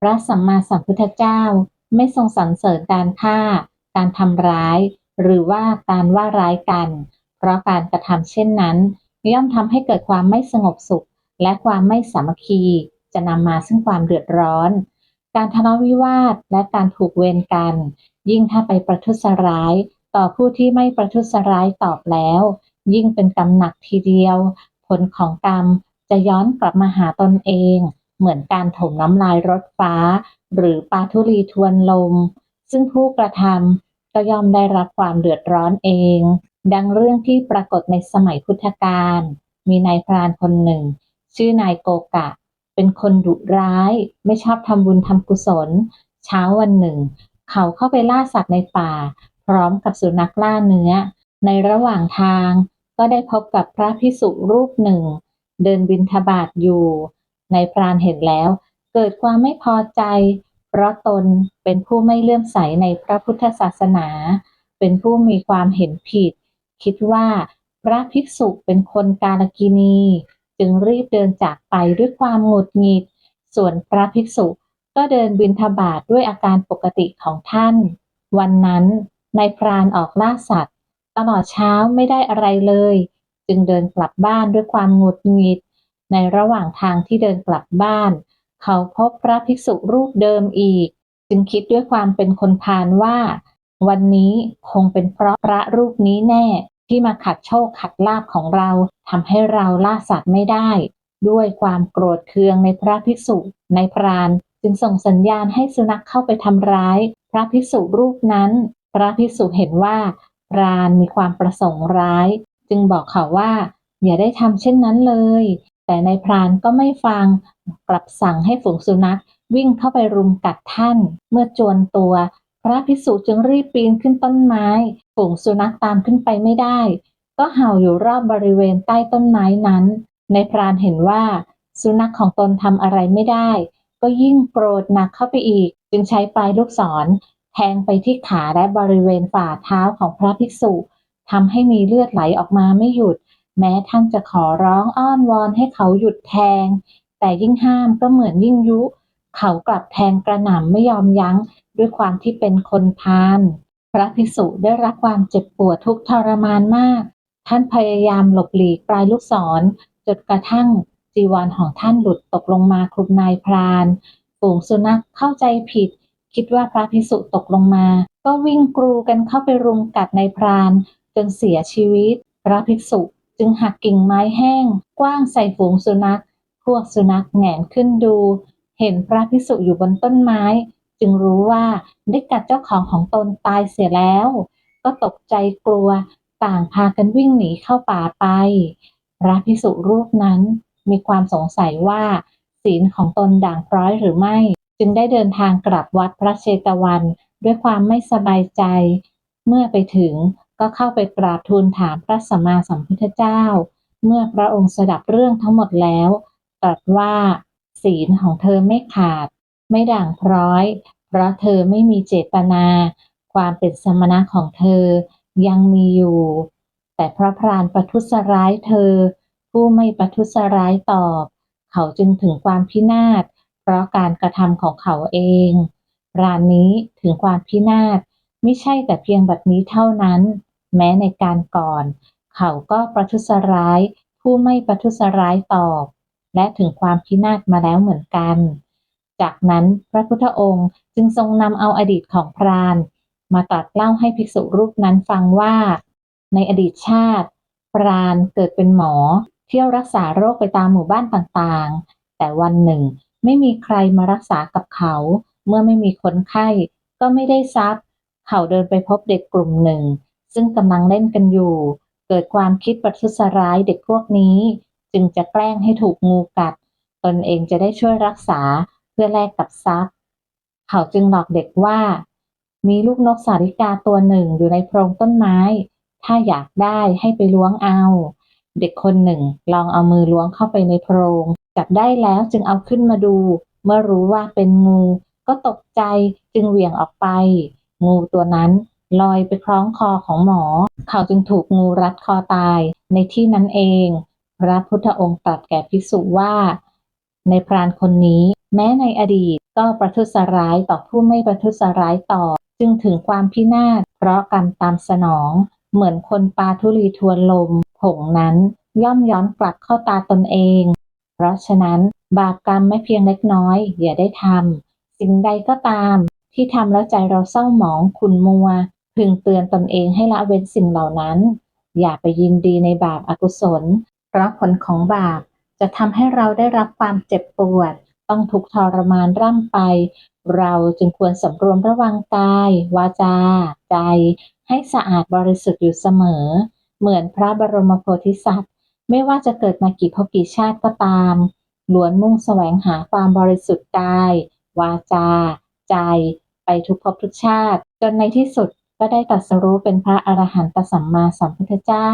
พระสัมมาสัมพุทธเจ้าไม่ทรงสรรเสริญการฆ่า การทำร้าย หรือว่าการว่าร้ายกัน เพราะการกระทำเช่นนั้น ย่อมทำให้เกิดความไม่สงบสุข และความไม่สามัคคี จะนำมาซึ่งความเดือดร้อน การทะเลาะวิวาทและการถูกเวรกัน ยิ่งถ้าไปประทุษร้าย ต่อผู้ที่ไม่ประทุษร้ายตอบแล้ว ยิ่งเป็นกรรมหนักทีเดียว ผลของกรรมจะย้อนกลับมาหาตนเอง เหมือนการถมน้ำลายรถฟ้า หรือปาทุลีทวนลม ซึ่งผู้กระทำก็ย่อมได้รับความเดือดร้อนเอง ดังเรื่องที่ปรากฏในสมัยพุทธกาลมีนายพรานคนหนึ่ง ชื่อนายโกกะ เป็นคนดุร้าย ไม่ชอบทำบุญทำกุศล เช้าวันหนึ่ง เขาเข้าไปล่าสัตว์ในป่า พร้อมกับสุนัขล่าเนื้อ ในระหว่างทางก็ได้พบกับพระพิสุรูปหนึ่ง เดินบินทบาทอยู่ นายพรานเห็นแล้ว เกิดความไม่พอใจ เพราะตนเป็นผู้ไม่เลื่อมใสในพระพุทธศาสนา เป็นผู้มีความเห็นผิด คิดว่าพระภิกษุเป็นคนกาลกินี จึงรีบเดินจากไปด้วยความหงุดหงิด ส่วนพระภิกษุก็เดินบินทบาทด้วยอาการปกติของท่าน วันนั้นนายพรานออกล่าสัตว์ ตลอดเช้าไม่ได้อะไรเลย จึงเดินกลับบ้านด้วยความหงุดหงิด ในระหว่างทางที่เดินกลับบ้าน เขาพบพระภิกษุรูปเดิมอีก จึงคิดด้วยความเป็นคนพาลว่า วันนี้คงเป็นเพราะพระรูปนี้แน่ที่มาขัดโชคขัดลาบของเราทำให้เราล่าสัตว์ไม่ได้ ด้วยความโกรธเคืองในพระภิกษุในพรานจึงส่งสัญญาณให้สุนัขเข้าไปทำร้าย พระภิกษุรูปนั้น พระภิกษุเห็นว่าพรานมีความประสงค์ร้าย จึงบอกเขาว่า อย่าได้ทำเช่นนั้นเลย แต่ในพรานก็ไม่ฟัง กลับสั่งให้ฝูงสุนัขวิ่งเข้าไปรุมกัดท่าน เมื่อจวนตัว พระภิกษุจึงรีบปีนขึ้นต้นไม้ ฝูงสุนัขตามขึ้นไปไม่ได้ ก็เห่าอยู่รอบบริเวณใต้ต้นไม้นั้นในพรานเห็นว่า สุนัขของตนทำอะไรไม่ได้ ก็ยิ่งโกรธหนักเข้าไปอีก จึงใช้ปลายลูกศร แทงไปที่ขาและบริเวณฝ่าเท้าของพระภิกษุทำให้มีเลือดไหลออกมาไม่หยุด แม้ท่านจะขอร้องอ้อนวอนให้เขาหยุดแทง แต่ยิ่งห้ามก็เหมือนยิ่งยุ เขากลับแทงกระหน่ำไม่ยอมยั้งด้วยความที่เป็นคนพาลพระภิกษุได้รับความเจ็บปวดทุกทรมานมาก ท่านพยายามหลบหลีกปลายลูกศรจนกระทั่งจีวรของท่านหลุดตกลงมาคลุมนายพรานฝูงสุนัขเข้าใจผิด คิดว่าพระภิกษุตกลงมา ก็วิ่งกรูกันเข้าไปรุมกัดนายพรานจนเสียชีวิต พระภิกษุ จึงหักกิ่งไม้แห้งกว้างใส่ฝูงสุนัข พวกสุนัขแหงนขึ้นดู เห็นพระภิกษุอยู่บนต้นไม้ จึงรู้ว่าได้กัดเจ้าของของตนตายเสียแล้ว ก็ตกใจกลัวต่างพากันวิ่งหนีเข้าป่าไป พระภิกษุรูปนั้นมีความสงสัยว่า ศีลของตนด่างพร้อยหรือไม่ จึงได้เดินทางกลับวัดพระเชตวันด้วยความไม่สบายใจ เมื่อไปถึง ก็เข้าไปกราบทูลถามพระสัมมาสัมพุทธเจ้า เมื่อพระองค์สดับเรื่องทั้งหมดแล้วตรัสว่า ศีลของเธอไม่ขาด ไม่ด่างพร้อย เพราะเธอไม่มีเจตนา ความเป็นสมณะของเธอยังมีอยู่ แต่พระพรานประทุษร้ายเธอ ผู้ไม่ประทุษร้ายตอบ เขาจึงถึงความพินาศเพราะการกระทำของเขาเองพรานนี้ถึงความพินาศไม่ใช่แต่เพียงบัดนี้เท่านั้น แม้ในการก่อน เขาก็ประทุษร้าย ผู้ไม่ประทุษร้ายตอบ และถึงความพินาศมาแล้วเหมือนกัน จากนั้นพระพุทธองค์จึงทรงนำเอาอดีตของพรานมาตรัสเล่าให้ภิกษุรูปนั้นฟังว่า ในอดีตชาติพรานเกิดเป็นหมอ เที่ยวรักษาโรคไปตามหมู่บ้านต่างๆ แต่วันหนึ่งไม่มีใครมารักษากับเขา เมื่อไม่มีคนไข้ ก็ไม่ได้ทรัพย์ เขาเดินไปพบเด็กกลุ่มหนึ่ง ซึ่งกำลังเล่นกันอยู่ เกิดความคิดประทุษร้ายเด็กพวกนี้ จึงจะแกล้งให้ถูกงูกัด ตนเองจะได้ช่วยรักษาเพื่อแลกกับทรัพย์ เขาจึงหลอกเด็กว่า มีลูกนกสาริกาตัวหนึ่งอยู่ในโพรงต้นไม้ ถ้าอยากได้ให้ไปล้วงเอา เด็กคนหนึ่งลองเอามือล้วงเข้าไปในโพรง จับได้แล้วจึงเอาขึ้นมาดู เมื่อรู้ว่าเป็นงูก็ตกใจจึงเหวี่ยงออกไป งูตัวนั้น ลอยไปคล้องคอของหมอ เขาจึงถูกงูรัดคอตายในที่นั้นเอง พระพุทธองค์ตรัสแก่ภิกษุว่า ในพรานคนนี้ แม้ในอดีตก็ประทุษร้ายต่อผู้ไม่ประทุษร้ายต่อ จึงถึงความพินาศเพราะกรรมตามสนอง เหมือนคนปาทุลีทวนลม ผงนั้นย่อมย้อนกลับเข้าตาตนเอง เพราะฉะนั้นบาปกรรมไม่เพียงเล็กน้อย อย่าได้ทำสิ่งใดก็ตามที่ทำแล้วใจเราเศร้าหมองขุนมัว พึงเตือนตนเองให้ละเว้นสิ่งเหล่านั้น อย่าไปยินดีในบาปอากุศล เพราะผลของบาปจะทำให้เราได้รับความเจ็บปวด ต้องทุกข์ทรมานร่ำไป เราจึงควรสำรวมระวังกาย วาจา ใจ ให้สะอาดบริสุทธิ์อยู่เสมอ เหมือนพระบรมโพธิสัตว์ ไม่ว่าจะเกิดมากี่ภพกี่ชาติก็ตามล้วนมุ่งแสวงหาความบริสุทธิ์กาย วาจา ใจ ไปทุกภพทุกชาติ จนในที่สุด ก็ได้ตรัสรู้เป็นพระอรหันตสัมมาสัมพุทธเจ้า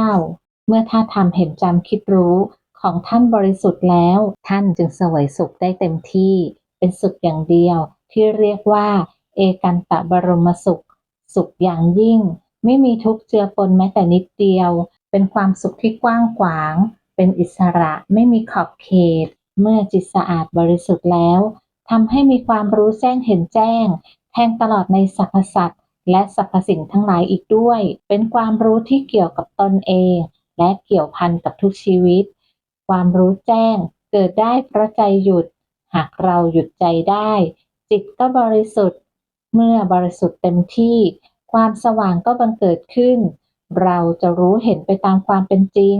เมื่อท่าทำเห็นจำคิดรู้ของท่านบริสุทธิ์แล้ว ท่านจึงเสวยสุขได้เต็มที่ เป็นสุขอย่างเดียว ที่เรียกว่า เอกันตะบรมสุข สุขอย่างยิ่ง ไม่มีทุกข์เจือปนแม้แต่นิดเดียว เป็นความสุขที่กว้างขวาง เป็นอิสระไม่มีขอบเขต เมื่อจิตสะอาดบริสุทธิ์แล้วทำให้มีความรู้แจ้งเห็นแจ้ง แทงตลอดในสรรพสัตว และสรรพสิ่งทั้งหลายอีกด้วย เป็นความรู้ที่เกี่ยวกับตนเอง และเกี่ยวพันกับทุกชีวิต ความรู้แจ้งเกิดได้เพราะใจหยุด หากเราหยุดใจได้ จิตก็บริสุทธิ์ เมื่อบริสุทธิ์เต็มที่ ความสว่างก็บังเกิดขึ้น เราจะรู้เห็นไปตามความเป็นจริง